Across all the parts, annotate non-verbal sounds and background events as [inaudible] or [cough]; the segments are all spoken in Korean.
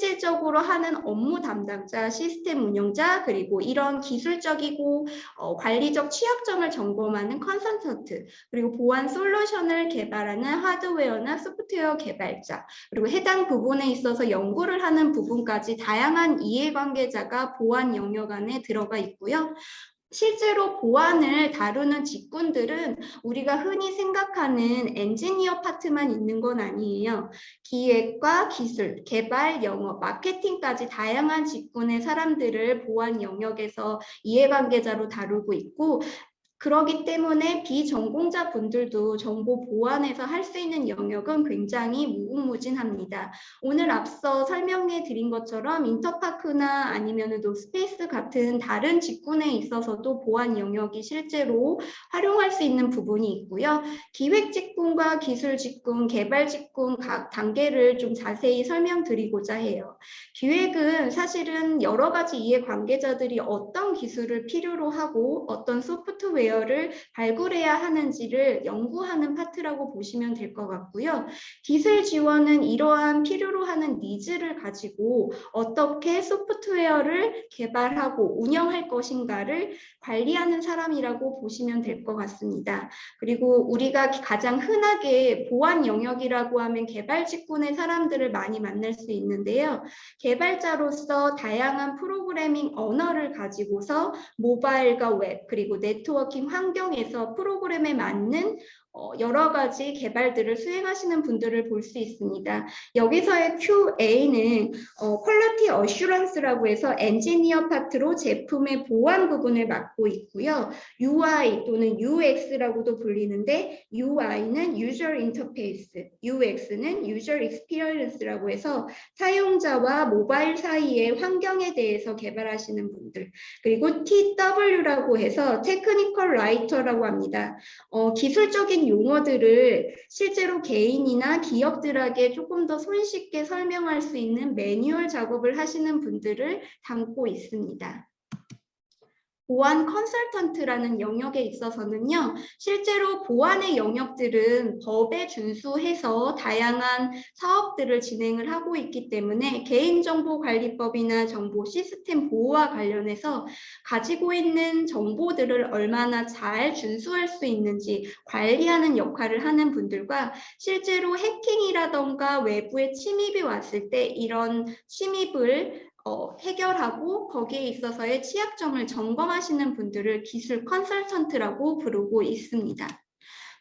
실제적으로 하는 업무 담당자, 시스템 운영자, 그리고 이런 기술적이고 어, 관리적 취약점을 점검하는 컨설턴트, 그리고 보안 솔루션을 개발하는 하드웨어나 소프트웨어 개발자, 그리고 해당 부분에 있어서 연구를 하는 부분까지 다양한 이해관계자가 보안 영역 안에 들어가 있고요. 실제로 보안을 다루는 직군들은 우리가 흔히 생각하는 엔지니어 파트만 있는 건 아니에요. 기획과 기술, 개발, 영업, 마케팅까지 다양한 직군의 사람들을 보안 영역에서 이해관계자로 다루고 있고 그러기 때문에 비전공자 분들도 정보 보안에서 할 수 있는 영역은 굉장히 무궁무진합니다. 오늘 앞서 설명해 드린 것처럼 인터파크나 아니면 노스페이스 같은 다른 직군에 있어서도 보안 영역이 실제로 활용할 수 있는 부분이 있고요. 기획 직군과 기술 직군, 개발 직군 각 단계를 좀 자세히 설명드리고자 해요. 기획은 사실은 여러 가지 이해 관계자들이 어떤 기술을 필요로 하고 어떤 소프트웨어 소프트웨어를 발굴해야 하는지를 연구하는 파트라고 보시면 될 것 같고요. 기술 지원은 이러한 필요로 하는 니즈를 가지고 어떻게 소프트웨어를 개발하고 운영할 것인가를 관리하는 사람이라고 보시면 될 것 같습니다. 그리고 우리가 가장 흔하게 보안 영역이라고 하면 개발 직군의 사람들을 많이 만날 수 있는데요. 개발자로서 다양한 프로그래밍 언어를 가지고서 모바일과 웹 그리고 네트워킹 환경에서 프로그램에 맞는 어, 여러 가지 개발들을 수행하시는 분들을 볼 수 있습니다. 여기서의 QA는 어, 퀄리티 어슈런스라고 해서 엔지니어 파트로 제품의 보안 부분을 맡고 있고요. UI 또는 UX라고도 불리는데 UI는 User Interface, UX는 User Experience라고 해서 사용자와 모바일 사이의 환경에 대해서 개발하시는 분들 그리고 TW라고 해서 테크니컬 라이터라고 합니다. 어, 기술적인 용어들을 실제로 개인이나 기업들에게 조금 더 손쉽게 설명할 수 있는 매뉴얼 작업을 하시는 분들을 담고 있습니다. 보안 컨설턴트라는 영역에 있어서는요, 실제로 보안의 영역들은 법에 준수해서 다양한 사업들을 진행을 하고 있기 때문에 개인정보관리법이나 정보 시스템 보호와 관련해서 가지고 있는 정보들을 얼마나 잘 준수할 수 있는지 관리하는 역할을 하는 분들과 실제로 해킹이라던가 외부의 침입이 왔을 때 이런 침입을 어, 해결하고 거기에 있어서의 취약점을 점검하시는 분들을 기술 컨설턴트라고 부르고 있습니다.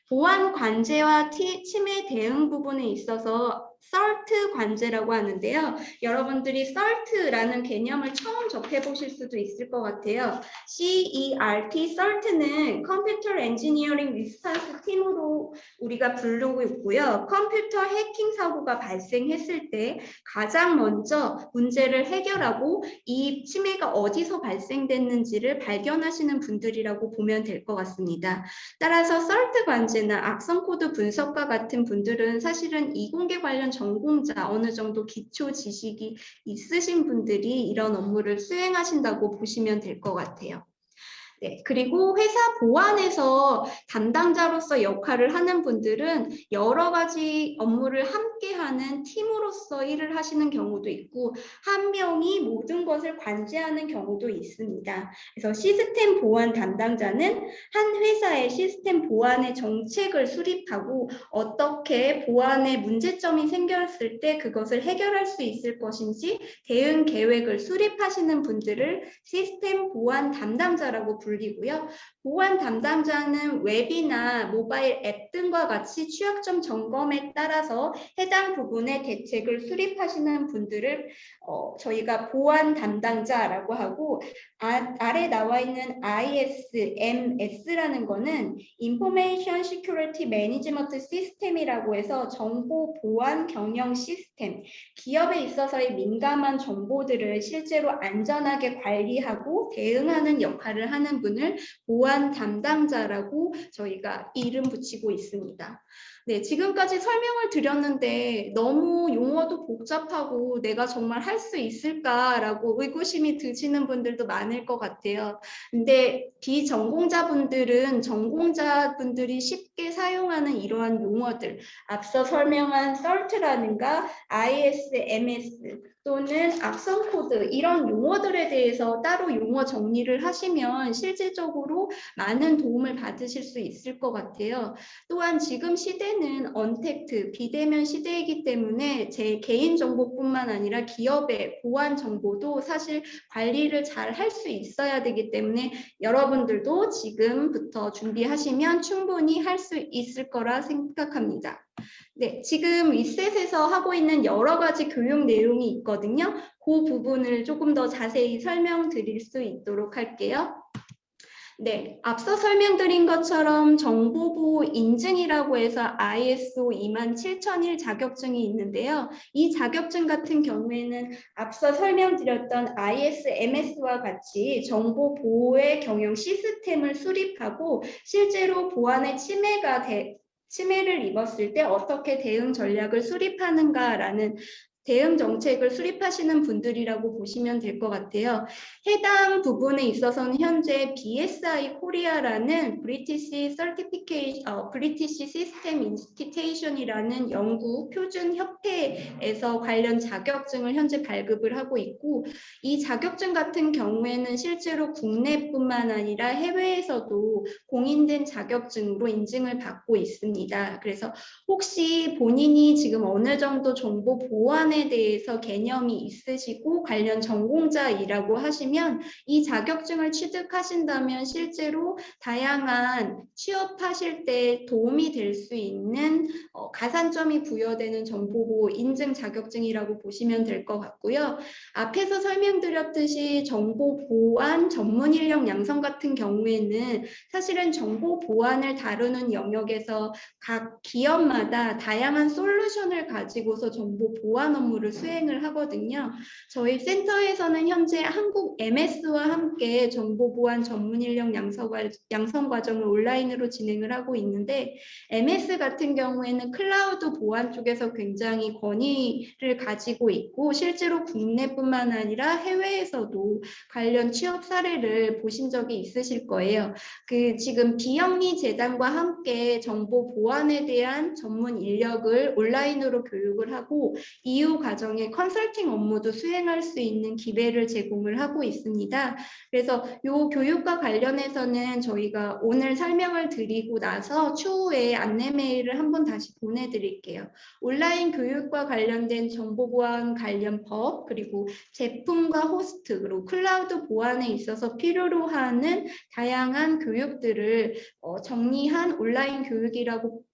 보안 관제와 침해 대응 부분에 있어서 CERT 관제라고 하는데요. 여러분들이 CERT라는 개념을 처음 접해보실 수도 있을 것 같아요. CERT, CERT는 컴퓨터 엔지니어링 리스턴스 팀으로 우리가 부르고 있고요. 컴퓨터 해킹 사고가 발생했을 때 가장 먼저 문제를 해결하고 이 침해가 어디서 발생됐는지를 발견하시는 분들이라고 보면 될 것 같습니다. 따라서 CERT 관제나 악성 코드 분석과 같은 분들은 사실은 이공계 관련 전공자 어느 정도 기초 지식이 있으신 분들이 이런 업무를 수행하신다고 보시면 될 것 같아요. 네, 그리고 회사 보안에서 담당자로서 역할을 하는 분들은 여러 가지 업무를 함께 하는 팀으로서 일을 하시는 경우도 있고 한 명이 모든 것을 관제하는 경우도 있습니다. 그래서 시스템 보안 담당자는 한 회사의 시스템 보안의 정책을 수립하고 어떻게 보안에 문제점이 생겼을 때 그것을 해결할 수 있을 것인지 대응 계획을 수립하시는 분들을 시스템 보안 담당자라고 불리고요. 보안 담당자는 웹이나 모바일 앱 등과 같이 취약점 점검에 따라서 해당 부분의 대책을 수립하시는 분들을 어, 저희가 보안 담당자라고 하고 아, 아래 나와 있는 ISMS라는 거는 Information Security Management System이라고 해서 정보 보안 경영 시스템. 기업에 있어서의 민감한 정보들을 실제로 안전하게 관리하고 대응하는 역할을 하는 분을 보안 담당자라고 저희가 이름 붙이고 있습니다. 네, 지금까지 설명을 드렸는데 너무 용어도 복잡하고 내가 정말 할 수 있을까라고 의구심이 드시는 분들도 많을 것 같아요. 근데 비전공자분들은 전공자분들이 쉽게 사용하는 이러한 용어들, 앞서 설명한 CERT라는가 ISMS 또는 악성 코드 이런 용어들에 대해서 따로 용어 정리를 하시면 실질적으로 많은 도움을 받으실 수 있을 것 같아요. 또한 지금 시대는 언택트, 비대면 시대이기 때문에 제 개인 정보뿐만 아니라 기업의 보안 정보도 사실 관리를 잘 할 수 있어야 되기 때문에 여러분들도 지금부터 준비하시면 충분히 할 수 있을 거라 생각합니다. 네, 지금 위셋에서 하고 있는 여러 가지 교육 내용이 있거든요. 그 부분을 조금 더 자세히 설명드릴 수 있도록 할게요. 네, 앞서 설명드린 것처럼 정보보호 인증이라고 해서 ISO 27001 자격증이 있는데요. 이 자격증 같은 경우에는 앞서 설명드렸던 ISMS와 같이 정보 보호의 경영 시스템을 수립하고 실제로 보안의 침해가 되, 침해를 입었을 때 어떻게 대응 전략을 수립하는가라는 대응 정책을 수립하시는 분들이라고 보시면 될 것 같아요. 해당 부분에 있어서는 현재 BSI 코리아라는 브리티시 서티피케이션, 어, 브리티시 시스템 인스티테이션이라는 영국 표준 협회에서 관련 자격증을 현재 발급을 하고 있고 이 자격증 같은 경우에는 실제로 국내뿐만 아니라 해외에서도 공인된 자격증으로 인증을 받고 있습니다. 그래서 혹시 본인이 지금 어느 정도 정보 보안에 부분에 대해서 개념이 있으시고 관련 전공자이라고 하시면 이 자격증을 취득하신다면 실제로 다양한 취업하실 때 도움이 될 수 있는 어, 가산점이 부여되는 정보보호 인증 자격증이라고 보시면 될 것 같고요. 앞에서 설명드렸듯이 정보 보안 전문 인력 양성 같은 경우에는 사실은 정보 보안을 다루는 영역에서 각 기업마다 다양한 솔루션을 가지고서 정보 보안 업무 업무를 수행을 하거든요. 저희 센터에서는 현재 한국 MS와 함께 정보보안 전문 인력 양성 과정을 온라인으로 진행을 하고 있는데 MS 같은 경우에는 클라우드 보안 쪽에서 굉장히 권위를 가지고 있고 실제로 국내뿐만 아니라 해외에서도 관련 취업 사례를 보신 적이 있으실 거예요. 그 지금 비영리 재단과 함께 정보 보안에 대한 전문 인력을 온라인으로 교육을 하고 이후 과정에 컨설팅 업무도 수행할 수 있는 기회를 제공을 하고 있습니다. 그래서 이 교육과 관련해서는 저희가 오늘 설명을 드리고 나서 추후에 안내 메일을 한번 다시 보내드릴게요. 온라인 교육과 관련된 정보보안 관련 법 그리고 제품과 호스트 그리고 클라우드 보안에 있어서 필요로 하는 다양한 교육들을 어, 정리한 온라인 교육이라고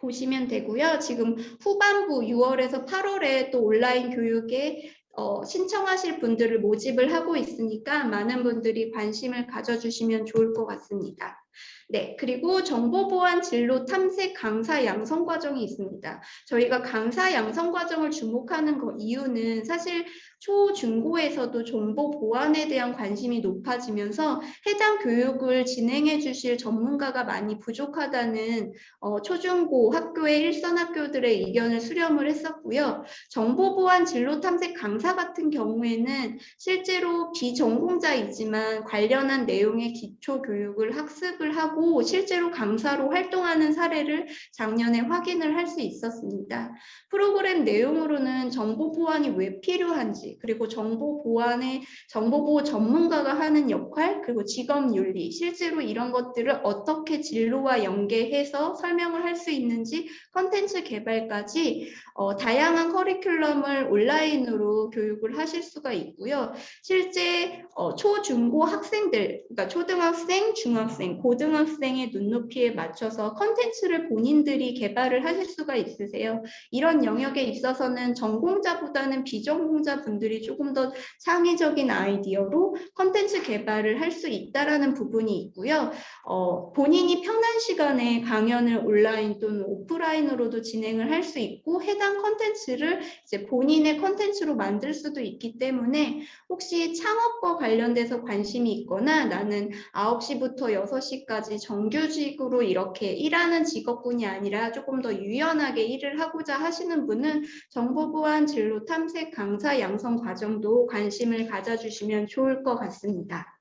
보시면 되고요. 지금 후반부 6월에서 8월에 또 온라인 교육에 어, 신청하실 분들을 모집을 하고 있으니까 많은 분들이 관심을 가져주시면 좋을 것 같습니다. 네, 그리고 정보보안 진로 탐색 강사 양성 과정이 있습니다. 저희가 강사 양성 과정을 주목하는 거 이유는 사실 초, 중고에서도 정보 보안에 대한 관심이 높아지면서 해당 교육을 진행해 주실 전문가가 많이 부족하다는 어, 초중고 학교의 일선 학교들의 의견을 수렴을 했었고요. 정보 보안 진로 탐색 강사 같은 경우에는 실제로 비전공자이지만 관련한 내용의 기초 교육을 학습을 하고 실제로 강사로 활동하는 사례를 작년에 확인을 할 수 있었습니다. 프로그램 내용으로는 정보 보안이 왜 필요한지 그리고 정보 보안의 정보 보호 전문가가 하는 역할 그리고 직업 윤리 실제로 이런 것들을 어떻게 진로와 연계해서 설명을 할 수 있는지 컨텐츠 개발까지 어, 다양한 커리큘럼을 온라인으로 교육을 하실 수가 있고요. 실제 어, 초 중 고 학생들, 그러니까 초등학생, 중학생, 고 고등학생의 눈높이에 맞춰서 컨텐츠를 본인들이 개발을 하실 수가 있으세요. 이런 영역에 있어서는 전공자보다는 비전공자 분들이 조금 더 창의적인 아이디어로 컨텐츠 개발을 할 수 있다라는 부분이 있고요. 어, 본인이 편한 시간에 강연을 온라인 또는 오프라인으로도 진행을 할 수 있고 해당 컨텐츠를 이제 본인의 컨텐츠로 만들 수도 있기 때문에 혹시 창업과 관련돼서 관심이 있거나 나는 9시부터 6시 60세까지 정규직으로 이렇게 일하는 직업군이 아니라 조금 더 유연하게 일을 하고자 하시는 분은 정보보안 진로 탐색 강사 양성 과정도 관심을 가져주시면 좋을 것 같습니다.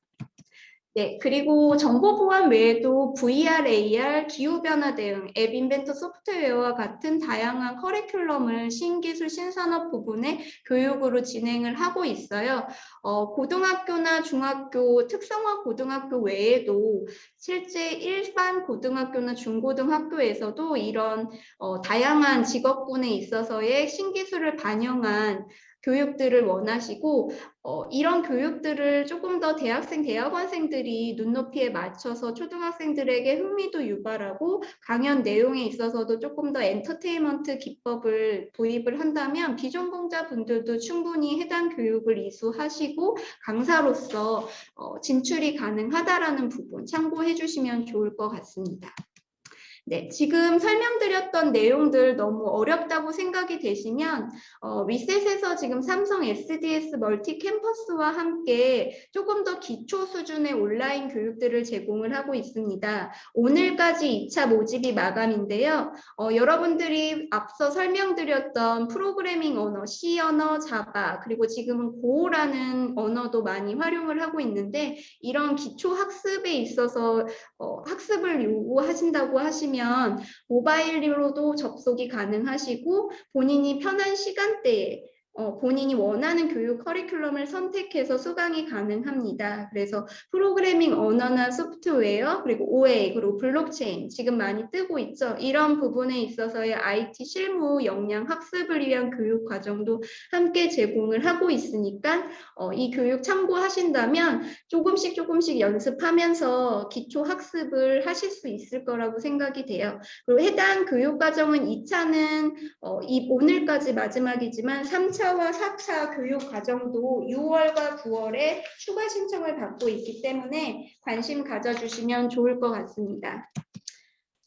네, 그리고 정보 보안 외에도 VR, AR, 기후변화 대응, 앱 인벤터 소프트웨어와 같은 다양한 커리큘럼을 신기술 신산업 부분의 교육으로 진행을 하고 있어요. 어, 고등학교나 중학교, 특성화 고등학교 외에도 실제 일반 고등학교나 중고등학교에서도 이런 어, 다양한 직업군에 있어서의 신기술을 반영한 교육들을 원하시고 어, 이런 교육들을 조금 더 대학생, 대학원생들이 눈높이에 맞춰서 초등학생들에게 흥미도 유발하고 강연 내용에 있어서도 조금 더 엔터테인먼트 기법을 도입을 한다면 비전공자분들도 충분히 해당 교육을 이수하시고 강사로서 어, 진출이 가능하다라는 부분 참고해 주시면 좋을 것 같습니다. 네, 지금 설명드렸던 내용들 너무 어렵다고 생각이 되시면 어, 리셋에서 지금 삼성 SDS 멀티 캠퍼스와 함께 조금 더 기초 수준의 온라인 교육들을 제공을 하고 있습니다. 오늘까지 2차 모집이 마감인데요. 어, 여러분들이 앞서 설명드렸던 프로그래밍 언어, C 언어, 자바, 그리고 지금은 고라는 언어도 많이 활용을 하고 있는데 이런 기초 학습에 있어서 어, 학습을 요구하신다고 하시면 하시면 모바일로도 접속이 가능하시고 본인이 편한 시간대에 어, 본인이 원하는 교육 커리큘럼을 선택해서 수강이 가능합니다. 그래서 프로그래밍 언어나 소프트웨어 그리고 OA 그리고 블록체인 지금 많이 뜨고 있죠. 이런 부분에 있어서의 IT 실무 역량 학습을 위한 교육 과정도 함께 제공을 하고 있으니까 어, 이 교육 참고하신다면 조금씩 조금씩 연습하면서 기초 학습을 하실 수 있을 거라고 생각이 돼요. 그리고 해당 교육 과정은 2차는 어, 이 오늘까지 마지막이지만 3차 3차와 4차 교육 과정도 6월과 9월에 추가 신청을 받고 있기 때문에 관심 가져주시면 좋을 것 같습니다.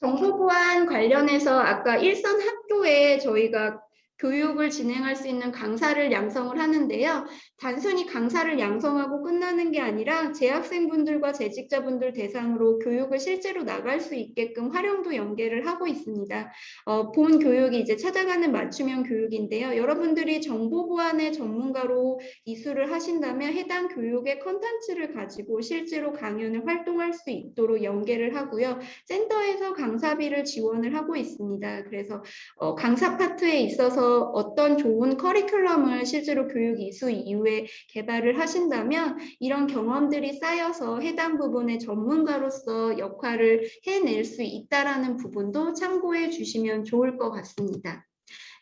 정보보안 관련해서 아까 일선 학교에 저희가 교육을 진행할 수 있는 강사를 양성을 하는데요. 단순히 강사를 양성하고 끝나는 게 아니라 재학생분들과 재직자분들 대상으로 교육을 실제로 나갈 수 있게끔 활용도 연계를 하고 있습니다. 어, 본 교육이 이제 찾아가는 맞춤형 교육인데요. 여러분들이 정보 보안의 전문가로 이수를 하신다면 해당 교육의 컨텐츠를 가지고 실제로 강연을 활동할 수 있도록 연계를 하고요. 센터에서 강사비를 지원을 하고 있습니다. 그래서 어, 강사 파트에 있어 서 어떤 좋은 커리큘럼을 실제로 교육 이수 이후에 개발을 하신다면 이런 경험들이 쌓여서 해당 부분의 전문가로서 역할을 해낼 수 있다라는 부분도 참고해 주시면 좋을 것 같습니다.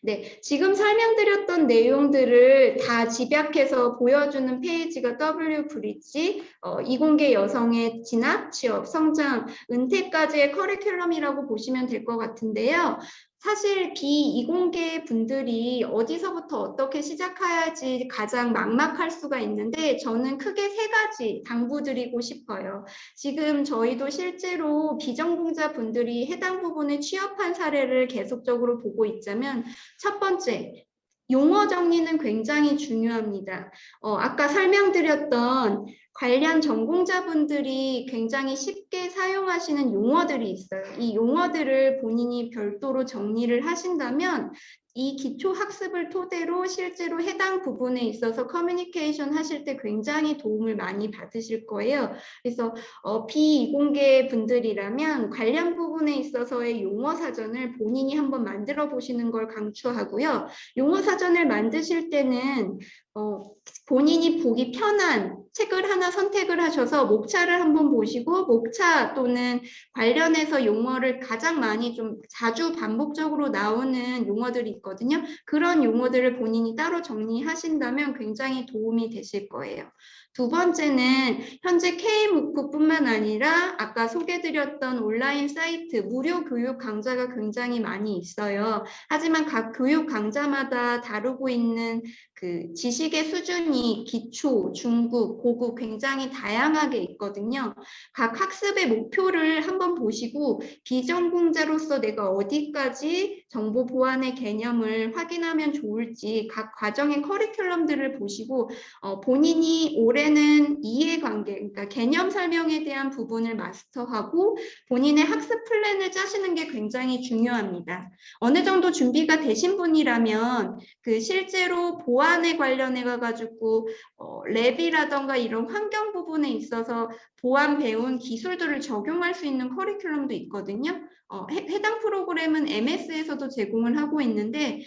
네, 지금 설명드렸던 내용들을 다 집약해서 보여주는 페이지가 W 브릿지, 어, 이공계 여성의 진학, 취업, 성장, 은퇴까지의 커리큘럼이라고 보시면 될 것 같은데요. 사실 비이공계 분들이 어디서부터 어떻게 시작해야지 가장 막막할 수가 있는데 저는 크게 세 가지 당부드리고 싶어요. 지금 저희도 실제로 비전공자 분들이 해당 부분에 취업한 사례를 계속적으로 보고 있자면 첫 번째, 용어 정리는 굉장히 중요합니다. 어, 아까 설명드렸던 관련 전공자분들이 굉장히 쉽게 사용하시는 용어들이 있어요. 이 용어들을 본인이 별도로 정리를 하신다면 이 기초 학습을 토대로 실제로 해당 부분에 있어서 커뮤니케이션 하실 때 굉장히 도움을 많이 받으실 거예요. 그래서 어, 비이공계 분들이라면 관련 부분에 있어서의 용어 사전을 본인이 한번 만들어 보시는 걸 강추하고요. 용어 사전을 만드실 때는 어, 본인이 보기 편한 책을 하나 선택을 하셔서 목차를 한번 보시고 목차 또는 관련해서 용어를 가장 많이 좀 자주 반복적으로 나오는 용어들이 있거든요. 그런 용어들을 본인이 따로 정리하신다면 굉장히 도움이 되실 거예요. 두 번째는 현재 K무크뿐만 아니라 아까 소개드렸던 온라인 사이트 무료 교육 강좌가 굉장히 많이 있어요. 하지만 각 교육 강좌마다 다루고 있는 그 지식의 수준이 기초, 중급, 고급 굉장히 다양하게 있거든요. 각 학습의 목표를 한번 보시고 비전공자로서 내가 어디까지 정보 보안의 개념을 확인하면 좋을지 각 과정의 커리큘럼들을 보시고 어, 본인이 올해는 이해관계, 그러니까 개념 설명에 대한 부분을 마스터하고 본인의 학습 플랜을 짜시는 게 굉장히 중요합니다. 어느 정도 준비가 되신 분이라면 그 실제로 보안에 관련해 가지고 어, 랩이라던가 이런 환경 부분에 있어서 보안 배운 기술들을 적용할 수 있는 커리큘럼도 있거든요. 어, 해, 해당 프로그램은 MS에서도 제공을 하고 있는데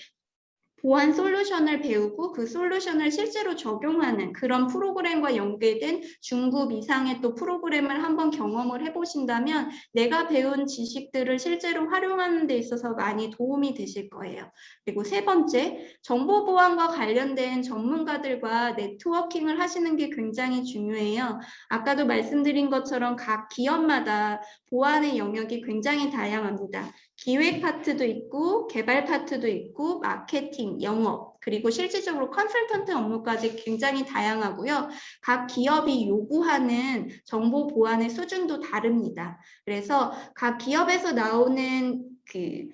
보안 솔루션을 배우고 그 솔루션을 실제로 적용하는 그런 프로그램과 연계된 중급 이상의 또 프로그램을 한번 경험을 해보신다면 내가 배운 지식들을 실제로 활용하는 데 있어서 많이 도움이 되실 거예요. 그리고 세 번째, 정보 보안과 관련된 전문가들과 네트워킹을 하시는 게 굉장히 중요해요. 아까도 말씀드린 것처럼 각 기업마다 보안의 영역이 굉장히 다양합니다. 기획 파트도 있고 개발 파트도 있고 마케팅, 영업 그리고 실질적으로 컨설턴트 업무까지 굉장히 다양하고요. 각 기업이 요구하는 정보 보안의 수준도 다릅니다. 그래서 각 기업에서 나오는 그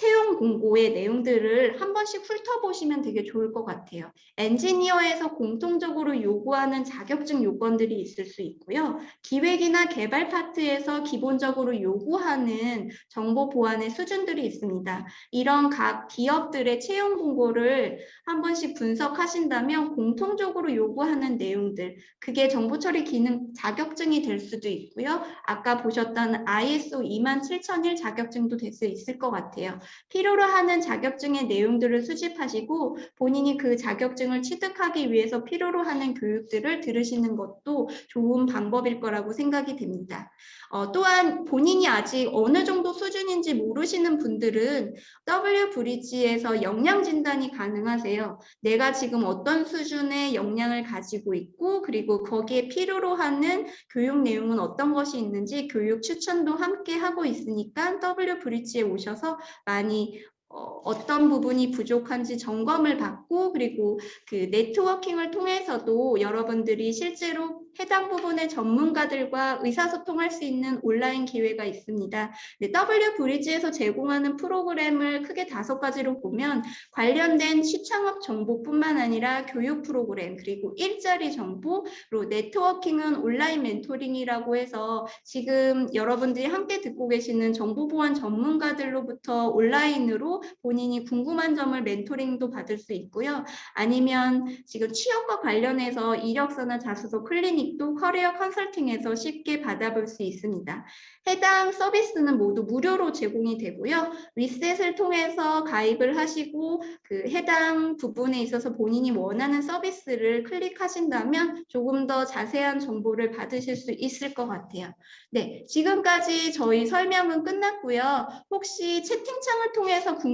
채용 공고의 내용들을 한 번씩 훑어보시면 되게 좋을 것 같아요. 엔지니어에서 공통적으로 요구하는 자격증 요건들이 있을 수 있고요. 기획이나 개발 파트에서 기본적으로 요구하는 정보 보안의 수준들이 있습니다. 이런 각 기업들의 채용 공고를 한 번씩 분석하신다면 공통적으로 요구하는 내용들, 그게 정보 처리 기능 자격증이 될 수도 있고요. 아까 보셨던 ISO 27001 자격증도 될 수 있을 것 같아요. 필요로 하는 자격증의 내용들을 수집하시고 본인이 그 자격증을 취득하기 위해서 필요로 하는 교육들을 들으시는 것도 좋은 방법일 거라고 생각이 됩니다. 어, 또한 본인이 아직 어느 정도 수준인지 모르시는 분들은 W 브리지에서 역량 진단이 가능하세요. 내가 지금 어떤 수준의 역량을 가지고 있고 그리고 거기에 필요로 하는 교육 내용은 어떤 것이 있는지 교육 추천도 함께 하고 있으니까 W 브리지에 오셔서 많이 어, 어떤 부분이 부족한지 점검을 받고 그리고 그 네트워킹을 통해서도 여러분들이 실제로 해당 부분의 전문가들과 의사소통할 수 있는 온라인 기회가 있습니다. 네, W 브리지에서 제공하는 프로그램을 크게 다섯 가지로 보면 관련된 시창업 정보뿐만 아니라 교육 프로그램 그리고 일자리 정보 그리고 네트워킹은 온라인 멘토링이라고 해서 지금 여러분들이 함께 듣고 계시는 정보보안 전문가들로부터 온라인으로 본인이 궁금한 점을 멘토링도 받을 수 있고요. 아니면 지금 취업과 관련해서 이력서나 자소서 클리닉도 커리어 컨설팅에서 쉽게 받아볼 수 있습니다. 해당 서비스는 모두 무료로 제공이 되고요. 리셋을 통해서 가입을 하시고 그 해당 부분에 있어서 본인이 원하는 서비스를 클릭하신다면 조금 더 자세한 정보를 받으실 수 있을 것 같아요. 네, 지금까지 저희 설명은 끝났고요. 혹시 채팅창을 통해서 궁금하신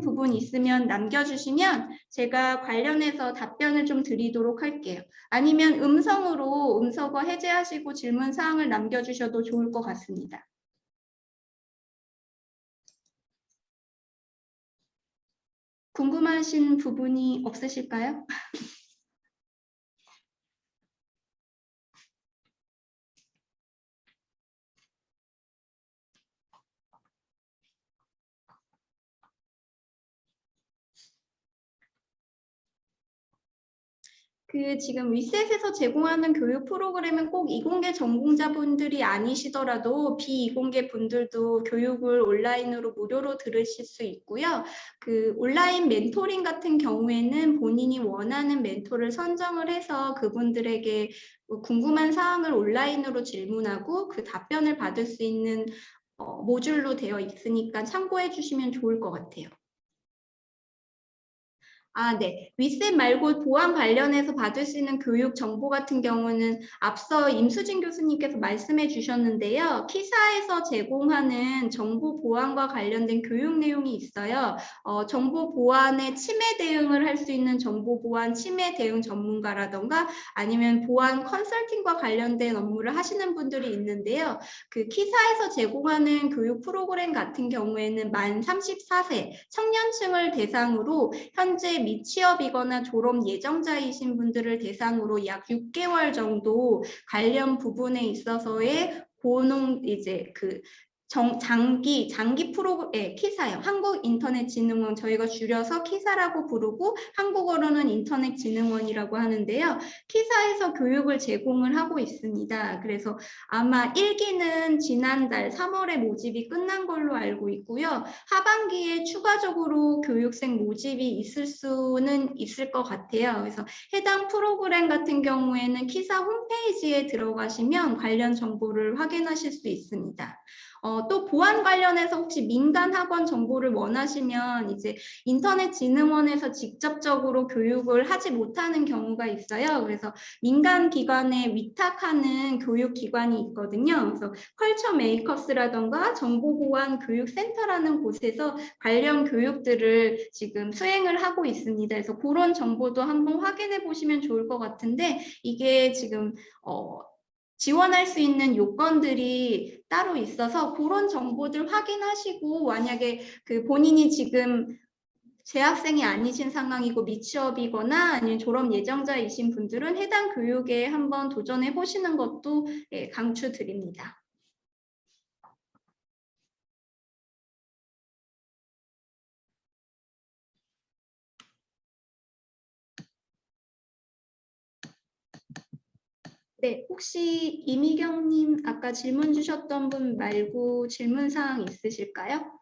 부분 있으면 남겨주시면 제가 관련해서 답변을 좀 드리도록 할게요. 아니면 음성으로 음성어 해제하시고 질문 사항을 남겨주셔도 좋을 것 같습니다. 궁금하신 부분이 없으실까요? [laughs] 그 지금 위셋에서 제공하는 교육 프로그램은 꼭 이공계 전공자분들이 아니시더라도 비이공계 분들도 교육을 온라인으로 무료로 들으실 수 있고요. 그 온라인 멘토링 같은 경우에는 본인이 원하는 멘토를 선정을 해서 그분들에게 궁금한 사항을 온라인으로 질문하고 그 답변을 받을 수 있는 어, 모듈로 되어 있으니까 참고해 주시면 좋을 것 같아요. 아, 네. 위셋 말고 보안 관련해서 받을 수 있는 교육 정보 같은 경우는 앞서 임수진 교수님께서 말씀해 주셨는데요. 키사에서 제공하는 정보 보안과 관련된 교육 내용이 있어요. 어, 정보 보안의 침해 대응을 할 수 있는 정보 보안 침해 대응 전문가라던가 아니면 보안 컨설팅과 관련된 업무를 하시는 분들이 있는데요. 그 키사에서 제공하는 교육 프로그램 같은 경우에는 만 34세 청년층을 대상으로 현재 미취업이거나 졸업 예정자이신 분들을 대상으로 약 6개월 정도 관련 부분에 있어서의 고농 이제 그 정, 장기 장기 프로 예, 키사요. 한국인터넷진흥원 저희가 줄여서 키사라고 부르고 한국어로는 인터넷진흥원이라고 하는데요. 키사에서 교육을 제공을 하고 있습니다. 그래서 아마 1기는 지난달 3월에 모집이 끝난 걸로 알고 있고요. 하반기에 추가적으로 교육생 모집이 있을 수는 있을 것 같아요. 그래서 해당 프로그램 같은 경우에는 키사 홈페이지에 들어가시면 관련 정보를 확인하실 수 있습니다. 어, 또 보안 관련해서 혹시 민간 학원 정보를 원하시면 이제 인터넷진흥원에서 직접적으로 교육을 하지 못하는 경우가 있어요. 그래서 민간 기관에 위탁하는 교육 기관이 있거든요. 그래서 컬처 메이커스라던가 정보보안 교육센터라는 곳에서 관련 교육들을 지금 수행을 하고 있습니다. 그래서 그런 정보도 한번 확인해 보시면 좋을 것 같은데 이게 지금 어, 지원할 수 있는 요건들이 따로 있어서 그런 정보들 확인하시고 만약에 그 본인이 지금 재학생이 아니신 상황이고 미취업이거나 아니면 졸업 예정자이신 분들은 해당 교육에 한번 도전해 보시는 것도 예, 강추드립니다. 네, 혹시 이미경님 아까 질문 주셨던 분 말고 질문 사항 있으실까요?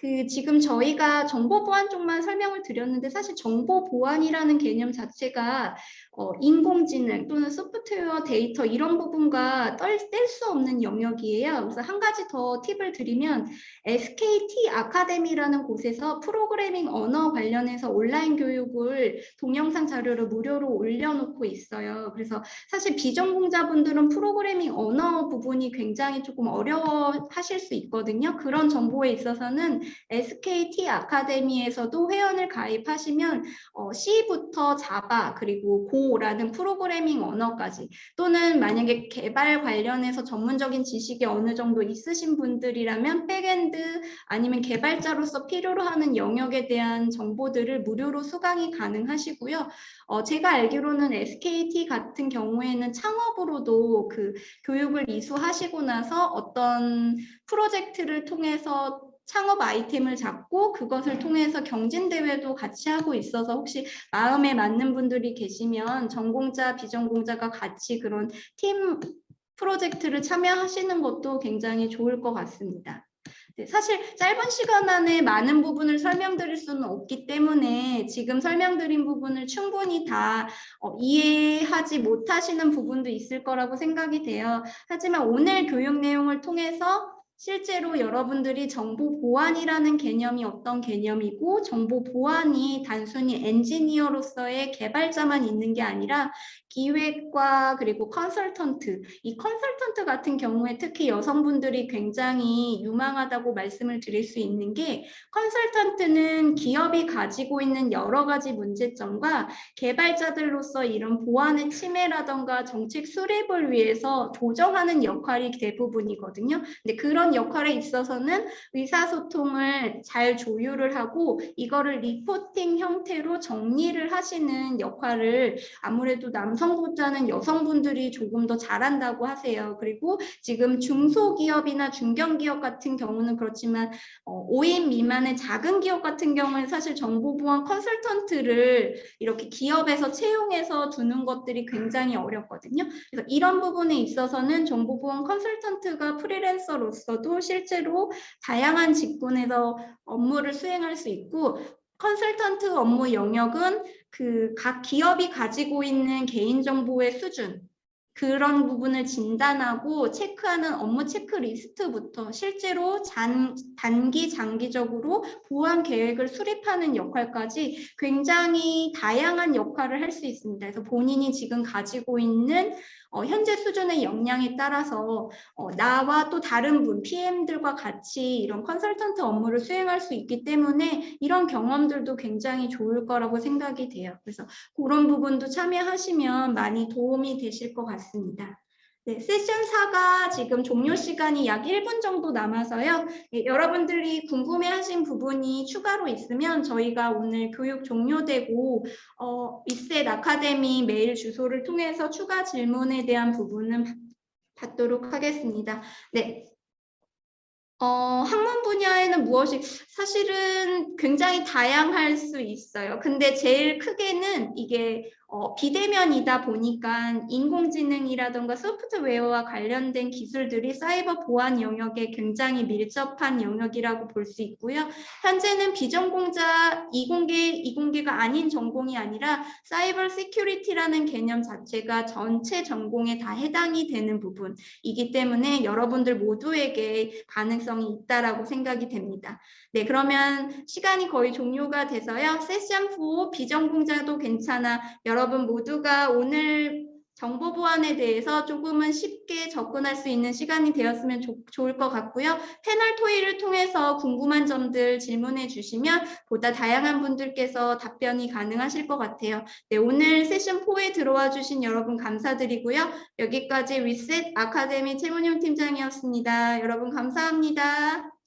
그 지금 저희가 정보 보안 쪽만 설명을 드렸는데 사실 정보 보안이라는 개념 자체가 어, 인공지능 또는 소프트웨어 데이터 이런 부분과 뗄 수 없는 영역이에요. 그래서 한 가지 더 팁을 드리면 SKT 아카데미라는 곳에서 프로그래밍 언어 관련해서 온라인 교육을 동영상 자료를 무료로 올려놓고 있어요. 그래서 사실 비전공자분들은 프로그래밍 언어 부분이 굉장히 조금 어려워 하실 수 있거든요. 그런 정보에 있어서는 SKT 아카데미에서도 회원을 가입하시면 어, C부터 자바 그리고 고라는 프로그래밍 언어까지 또는 만약에 개발 관련해서 전문적인 지식이 어느 정도 있으신 분들이라면 백엔드 아니면 개발자로서 필요로 하는 영역에 대한 정보들을 무료로 수강이 가능하시고요. 어, 제가 알기로는 SKT 같은 경우에는 창업으로도 그 교육을 이수하시고 나서 어떤 프로젝트를 통해서 창업 아이템을 잡고 그것을 통해서 경진대회도 같이 하고 있어서 혹시 마음에 맞는 분들이 계시면 전공자, 비전공자가 같이 그런 팀 프로젝트를 참여하시는 것도 굉장히 좋을 것 같습니다. 네, 사실 짧은 시간 안에 많은 부분을 설명드릴 수는 없기 때문에 지금 설명드린 부분을 충분히 다 어, 이해하지 못하시는 부분도 있을 거라고 생각이 돼요. 하지만 오늘 교육 내용을 통해서 실제로 여러분들이 정보 보안이라는 개념이 어떤 개념이고 정보 보안이 단순히 엔지니어로서의 개발자만 있는 게 아니라 기획과 그리고 컨설턴트 이 컨설턴트 같은 경우에 특히 여성분들이 굉장히 유망하다고 말씀을 드릴 수 있는 게 컨설턴트는 기업이 가지고 있는 여러 가지 문제점과 개발자들로서 이런 보안의 침해라던가 정책 수립을 위해서 조정하는 역할이 대부분이거든요. 근데 그런 그런 역할에 있어서는 의사소통을 잘 조율을 하고 이거를 리포팅 형태로 정리를 하시는 역할을 아무래도 남성보다는 여성분들이 조금 더 잘한다고 하세요. 그리고 지금 중소기업이나 중견기업 같은 경우는 그렇지만 어, 5인 미만의 작은 기업 같은 경우는 사실 정보보안 컨설턴트를 이렇게 기업에서 채용해서 두는 것들이 굉장히 어렵거든요. 그래서 이런 부분에 있어서는 정보보안 컨설턴트가 프리랜서로서 있어도 실제로 다양한 직군에서 업무를 수행할 수 있고 컨설턴트 업무 영역은 그 각 기업이 가지고 있는 개인정보의 수준 그런 부분을 진단하고 체크하는 업무 체크리스트부터 실제로 잔, 단기, 장기적으로 보안 계획을 수립하는 역할까지 굉장히 다양한 역할을 할 수 있습니다. 그래서 본인이 지금 가지고 있는 어, 현재 수준의 역량에 따라서 어, 나와 또 다른 분, PM들과 같이 이런 컨설턴트 업무를 수행할 수 있기 때문에 이런 경험들도 굉장히 좋을 거라고 생각이 돼요. 그래서 그런 부분도 참여하시면 많이 도움이 되실 것 같습니다. 네, 세션 4가 지금 종료 시간이 약 1분 정도 남아서요. 예, 여러분들이 궁금해하신 부분이 추가로 있으면 저희가 오늘 교육 종료되고 어, 리셋 아카데미 메일 주소를 통해서 추가 질문에 대한 부분은 받도록 하겠습니다. 네, 어, 학문 분야에는 무엇이 사실은 굉장히 다양할 수 있어요. 근데 제일 크게는 이게 어, 비대면이다 보니까 인공지능이라던가 소프트웨어와 관련된 기술들이 사이버 보안 영역에 굉장히 밀접한 영역이라고 볼 수 있고요. 현재는 비전공자 이공계 이공계가 아닌 전공이 아니라 사이버 시큐리티라는 개념 자체가 전체 전공에 다 해당이 되는 부분이기 때문에 여러분들 모두에게 가능성이 있다라고 생각이 됩니다. 네, 그러면 시간이 거의 종료가 돼서요. 세션 4 비전공자도 괜찮아. 여러 분 모두가 오늘 정보 보안에 대해서 조금은 쉽게 접근할 수 있는 시간이 되었으면 좋, 좋을 것 같고요. 패널 토의를 통해서 궁금한 점들 질문해 주시면 보다 다양한 분들께서 답변이 가능하실 것 같아요. 네, 오늘 세션 4에 들어와 주신 여러분 감사드리고요. 여기까지 위셋 아카데미 최문용 팀장이었습니다. 여러분 감사합니다.